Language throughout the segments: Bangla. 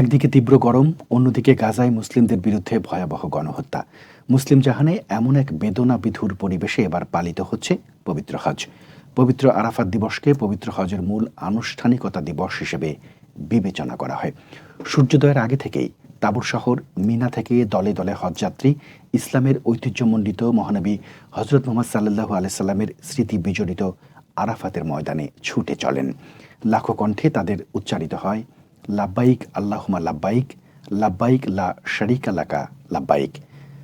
একদিকে তীব্র গরম, অন্যদিকে গাজায় মুসলিমদের বিরুদ্ধে ভয়াবহ গণহত্যা। মুসলিম জাহানে এমন এক বেদনা বিধুর পরিবেশে এবার পালিত হচ্ছে পবিত্র হজ। পবিত্র আরাফাত দিবসকে পবিত্র হজের মূল আনুষ্ঠানিকতা দিবস হিসেবে বিবেচনা করা হয়। সূর্যোদয়ের আগে থেকেই তাবুর শহর মিনা থেকে দলে দলে হজযাত্রী, ইসলামের ঐতিহ্যমণ্ডিত মহানবী হজরত মোহাম্মদ সাল্লাহ আলাইসাল্লামের স্মৃতি বিজড়িত আরাফাতের ময়দানে ছুটে চলেন। লাখো কণ্ঠে তাদের উচ্চারিত হয় লাব্বাইক আল্লাহুমা লাব্বাইক লাব্বাইক, লা শরিকা লাকা, লাব্বাইক।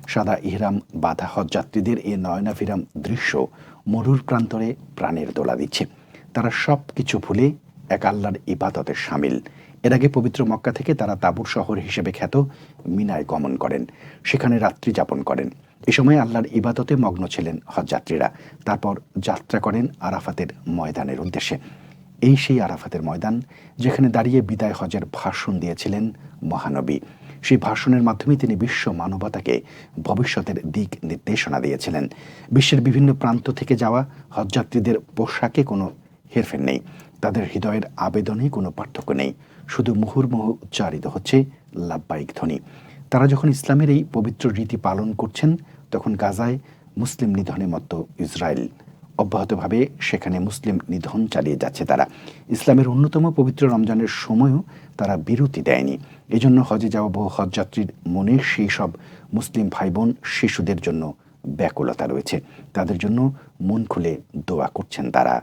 সাদা ইহরাম, বাধা হজ হজযাত্রীদের এ নয়নাভিরাম দৃশ্য মরুর প্রান্তরে প্রাণের দোলা দিচ্ছে। তারা সব কিছু ভুলে এক আল্লাহর ইবাদতে সামিল। এর আগে পবিত্র মক্কা থেকে তারা তাবুর শহর হিসেবে খ্যাত মিনায় গমন করেন। সেখানে রাত্রি যাপন করেন। এ সময় আল্লাহর ইবাদতে মগ্ন ছিলেন হজযাত্রীরা তারপর যাত্রা করেন আরাফাতের ময়দানের উদ্দেশ্যে। এই সেই আরাফাতের ময়দান, যেখানে দাঁড়িয়ে বিদায় হজের ভাষণ দিয়েছিলেন মহানবী। সেই ভাষণের মাধ্যমে তিনি বিশ্ব মানবতাকে ভবিষ্যতের দিক নির্দেশনা দিয়েছিলেন। বিশ্বের বিভিন্ন প্রান্ত থেকে যাওয়া হজযাত্রীদের পোশাকে কোনো হেরফের নেই। তাদের হৃদয়ের আবেদনে কোনো পার্থক্য নেই। শুধু মুহুর্মুহু উচ্চারিত হচ্ছে লাভবাহিক ধ্বনি। তারা যখন ইসলামের এই পবিত্র রীতি পালন করছেন, তখন গাজায় মুসলিম নিধনের মতো ইসরায়েল অব্যাহতভাবে সেখানে মুসলিম নিধন চালিয়ে যাচ্ছে তারা। ইসলামের অন্যতম পবিত্র রমজানের সময়ও তারা বিরতি দেয়নি। এজন্য হজে যাওয়া বহু হজযাত্রীর মনে সেই সব মুসলিম ভাই বোন শিশুদের জন্য ব্যাকুলতা রয়েছে। তাদের জন্য মন খুলে দোয়া করছেন তারা।